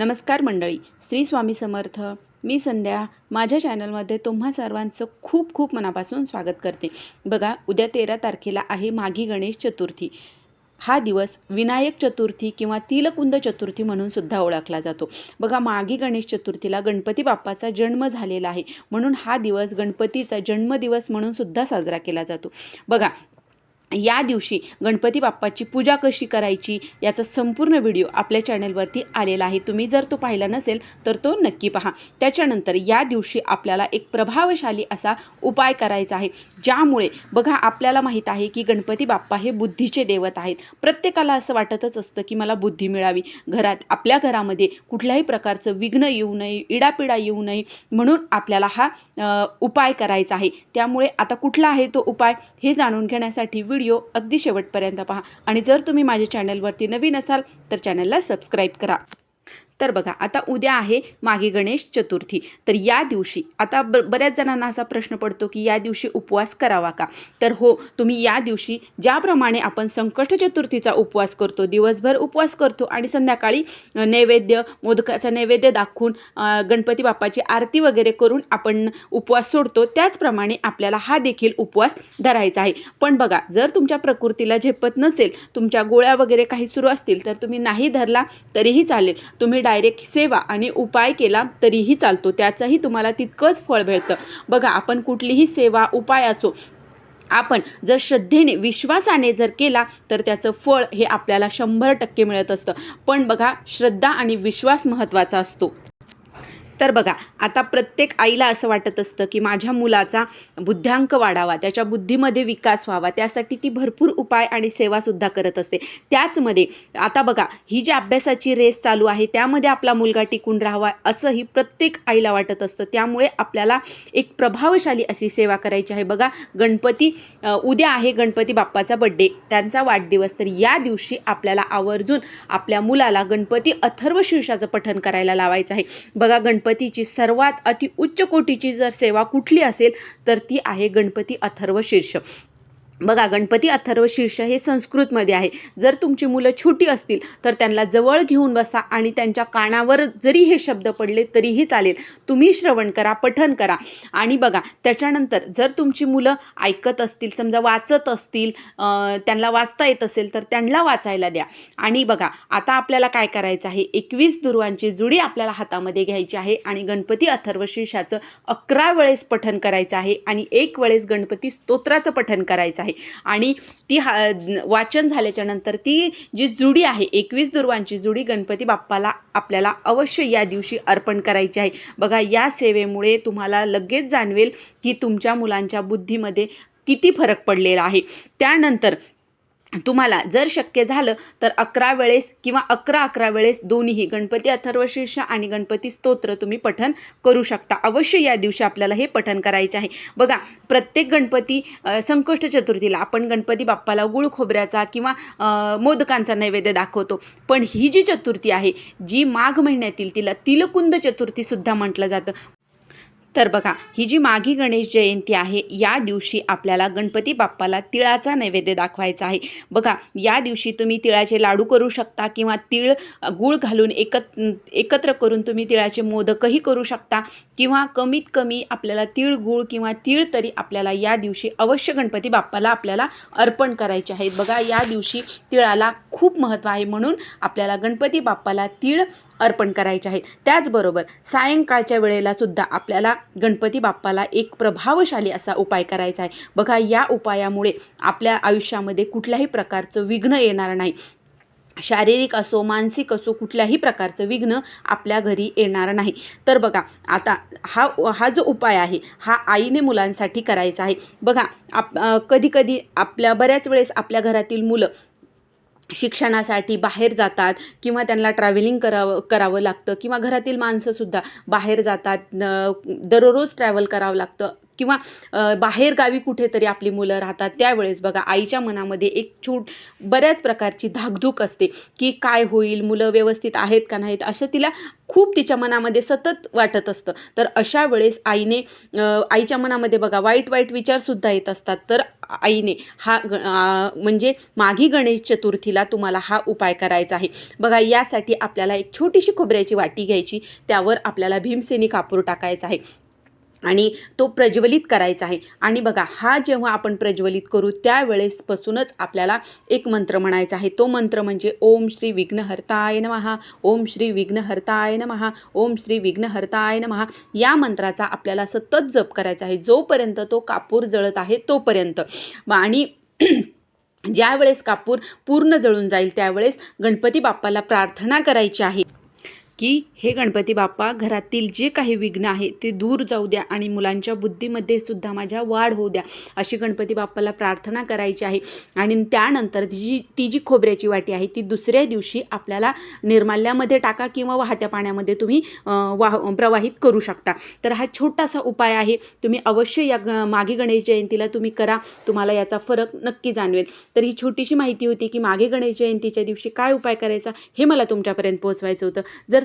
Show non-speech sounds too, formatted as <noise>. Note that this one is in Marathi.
नमस्कार मंडळी श्री स्वामी समर्थ. मी संध्या. माझ्या चॅनलमध्ये तुम्हा सर्वांचं खूप खूप मनापासून स्वागत करते. बघा उद्या तेरा तारखेला आहे माघी गणेश चतुर्थी. हा दिवस विनायक चतुर्थी किंवा तिलकुंद चतुर्थी म्हणून सुद्धा ओळखला जातो. बघा माघी गणेश चतुर्थीला गणपती बाप्पाचा जन्म झालेला आहे. म्हणून हा दिवस गणपतीचा जन्मदिवस म्हणून सुद्धा साजरा केला जातो. बघा या दिवशी गणपती बाप्पाची पूजा कशी करायची याचा संपूर्ण व्हिडिओ आपल्या चॅनलवरती आलेला आहे. तुम्ही जर तो पाहिला नसेल तर तो नक्की पहा. त्याच्यानंतर या दिवशी आपल्याला एक प्रभावशाली असा उपाय करायचा आहे. ज्यामुळे बघा आपल्याला माहीत आहे की गणपती बाप्पा हे बुद्धीचे देवत आहेत. प्रत्येकाला असं वाटतच असतं की मला बुद्धी मिळावी. घरात आपल्या घरामध्ये कुठल्याही प्रकारचं विघ्न येऊ नये इडापिडा येऊ नये म्हणून आपल्याला हा उपाय करायचा आहे. त्यामुळे आता कुठला आहे तो उपाय हे जाणून घेण्यासाठी व्हिडिओ अगदी शेवटपर्यंत पहा. आणि जर तुम्ही माझ्या चॅनलवरती नवीन असाल तर चॅनलला सबस्क्राईब करा. तर बघा आता उद्या आहे मागे गणेश चतुर्थी. तर या दिवशी आता ब बऱ्याच जणांना असा प्रश्न पडतो की या दिवशी उपवास करावा का? तर हो तुम्ही या दिवशी ज्याप्रमाणे आपण संकष्ट चतुर्थीचा उपवास करतो दिवसभर उपवास करतो आणि संध्याकाळी नैवेद्य मोदकाचा नैवेद्य दाखवून गणपती बाप्पाची आरती वगैरे करून आपण उपवास सोडतो त्याचप्रमाणे आपल्याला हा देखील उपवास धरायचा आहे. पण बघा जर तुमच्या प्रकृतीला झेपत नसेल तुमच्या गोळ्या वगैरे काही सुरू असतील तर तुम्ही नाही धरला तरीही चालेल. तुम्ही डायरेक्ट सेवा आणि उपाय केला तरीही चालतो. त्याचंही तुम्हाला तितकंच फळ मिळतं. बघा आपण कुठलीही सेवा उपाय असो आपण जर श्रद्धेने विश्वासाने जर केला तर त्याचं फळ हे आपल्याला शंभर टक्के मिळत असतं. पण बघा श्रद्धा आणि विश्वास महत्त्वाचा असतो. तर बघा आता प्रत्येक आईला असं वाटत असतं की माझ्या मुलाचा बुद्ध्यांक वाढावा त्याच्या बुद्धीमध्ये विकास व्हावा त्यासाठी ती भरपूर उपाय आणि सेवासुद्धा करत असते. त्याचमध्ये आता बघा ही जी अभ्यासाची रेस चालू आहे त्यामध्ये आपला मुलगा टिकून राहावा असंही प्रत्येक आईला वाटत असतं. त्यामुळे आपल्याला एक प्रभावशाली अशी सेवा करायची आहे. बघा गणपती उद्या आहे गणपती बाप्पाचा बड्डे त्यांचा वाढदिवस तर या दिवशी आपल्याला आवर्जून आपल्या मुलाला गणपती अथर्व शीर्षाचं पठण करायला लावायचं आहे. बघा गणपती गणपतीची सर्वात अति उच्च कोटीची जर सेवा कुठली असेल तर ती आहे गणपती अथर्व शीर्ष. बघा गणपती अथर्व शीर्ष हे संस्कृतमध्ये आहे. जर तुमची मुलं छोटी असतील तर त्यांना जवळ घेऊन बसा आणि त्यांच्या कानावर जरी हे शब्द पडले तरीही चालेल. तुम्ही श्रवण करा पठन करा. आणि बघा त्याच्यानंतर जर तुमची मुलं ऐकत असतील समजा वाचत असतील त्यांना वाचता येत असेल तर त्यांना वाचायला द्या. आणि बघा आता आपल्याला काय करायचं आहे? एकवीस दुर्वांची जुडी आपल्याला हातामध्ये घ्यायची आहे आणि गणपती अथर्व शीर्षाचं अकरा वेळेस पठन करायचं आहे आणि एक वेळेस गणपती स्तोत्राचं पठन करायचं आहे. आणि ती हा वाचन झाल्याच्यानंतर ती जी जुडी आहे एकवीस दुर्वांची जुडी गणपती बाप्पाला आपल्याला अवश्य या दिवशी अर्पण करायची आहे. बघा या सेवेमुळे तुम्हाला लगेच जाणवेल की तुमच्या मुलांच्या बुद्धीमध्ये किती फरक पडलेला आहे. त्यानंतर तुम्हाला जर शक्य झालं तर अकरा वेळेस किंवा अकरा अकरा वेळेस दोन्हीही गणपती अथर्वशीर्ष आणि गणपती स्तोत्र तुम्ही पठन करू शकता. अवश्य या दिवशी आपल्याला हे पठन करायचे आहे. बघा प्रत्येक गणपती संकष्ट चतुर्थीला आपण गणपती बाप्पाला गुळ खोबऱ्याचा किंवा मोदकांचा नैवेद्य दाखवतो. पण ही जी चतुर्थी आहे जी माघ महिन्यातील तिला तिलकुंद चतुर्थीसुद्धा म्हटलं जातं. तर बघा ही जी माघी गणेश जयंती आहे या दिवशी आपल्याला गणपती बाप्पाला तिळाचा नैवेद्य दाखवायचा आहे. बघा या दिवशी तुम्ही तिळाचे लाडू करू शकता किंवा तिळ गूळ घालून एकत एकत्र करून तुम्ही तिळाचे मोदकही करू शकता किंवा कमीत कमी आपल्याला तिळ गूळ किंवा तिळ तरी आपल्याला या दिवशी अवश्य गणपती बाप्पाला आपल्याला अर्पण करायचे आहेत. बघा या दिवशी तिळाला खूप महत्त्व आहे म्हणून आपल्याला गणपती बाप्पाला तिळ अर्पण करायचे आहेत. त्याचबरोबर सायंकाळच्या वेळेला सुद्धा आपल्याला गणपती बाप्पाला एक प्रभावशाली असा उपाय करायचा आहे. बघा या उपायामुळे आपल्या आयुष्यामध्ये कुठल्याही प्रकारचं विघ्न येणार नाही. शारीरिक असो मानसिक असो कुठल्याही प्रकारचं विघ्न आपल्या घरी येणार नाही. तर बघा आता हा हा जो उपाय आहे हा आईने मुलांसाठी करायचा आहे. बघा आप कधीकधी आपल्या बऱ्याच वेळेस आपल्या घरातील मुलं शिक्षणासाठी बाहेर जातात किंवा त्यांना ट्रॅव्हलिंग करावं करावं लागतं किंवा घरातील माणसंसुद्धा बाहेर जातात दररोज ट्रॅव्हल करावं लागतं. किंवा बाहेरगावी कुठेतरी आपली मुलं राहतात त्यावेळेस बघा आईच्या मनामध्ये एक छूट बऱ्याच प्रकारची धाकधूक असते की काय होईल मुलं व्यवस्थित आहेत का नाहीत असं तिला खूप तिच्या मनामध्ये सतत वाटत असतं. तर अशा वेळेस आईने आईच्या मनामध्ये बघा वाईट वाईट विचारसुद्धा येत असतात. तर आईने हा ग म्हणजे माघी गणेश चतुर्थीला तुम्हाला हा उपाय करायचा आहे. बघा यासाठी आपल्याला एक छोटीशी खोबऱ्याची वाटी घ्यायची त्यावर आपल्याला भीमसेनी कापूर टाकायचा आहे. आणि तो प्रज्वलित करायचा आहे. आणि बघा हा जेव्हा आपण प्रज्वलित करू त्यावेळेसपासूनच आपल्याला एक मंत्र म्हणायचा आहे. तो मंत्र म्हणजे ओम श्री विघ्नहर्ताय नमहा ओम श्री विघ्नहर्ताय नमहा ओम श्री विघ्नहर्ताय नमहा या मंत्राचा आपल्याला सतत जप करायचा आहे. जोपर्यंत तो कापूर जळत आहे तोपर्यंत. आणि <clears throat> ज्या वेळेस कापूर पूर्ण जळून जाईल त्यावेळेस गणपती बाप्पाला प्रार्थना करायची आहे. की हे गणपती बाप्पा घरातील जे काही विघ्न आहे ते दूर जाऊ द्या आणि मुलांच्या बुद्धीमध्ये सुद्धा माझ्या वाढ होऊ द्या अशी गणपती बाप्पाला प्रार्थना करायची आहे. आणि त्यानंतर ती जी ती जी खोबऱ्याची वाटी आहे ती दुसऱ्या दिवशी आपल्याला निर्माल्यामध्ये टाका किंवा वाहत्या पाण्यामध्ये तुम्ही वाह प्रवाहित करू शकता. तर हा छोटासा उपाय आहे. तुम्ही अवश्य या ग मागे गणेश जयंतीला तुम्ही करा. तुम्हाला याचा फरक नक्की जाणवेल. तर ही छोटीशी माहिती होती की मागे गणेश जयंतीच्या दिवशी काय उपाय करायचा हे मला तुमच्यापर्यंत पोहोचवायचं होतं. जर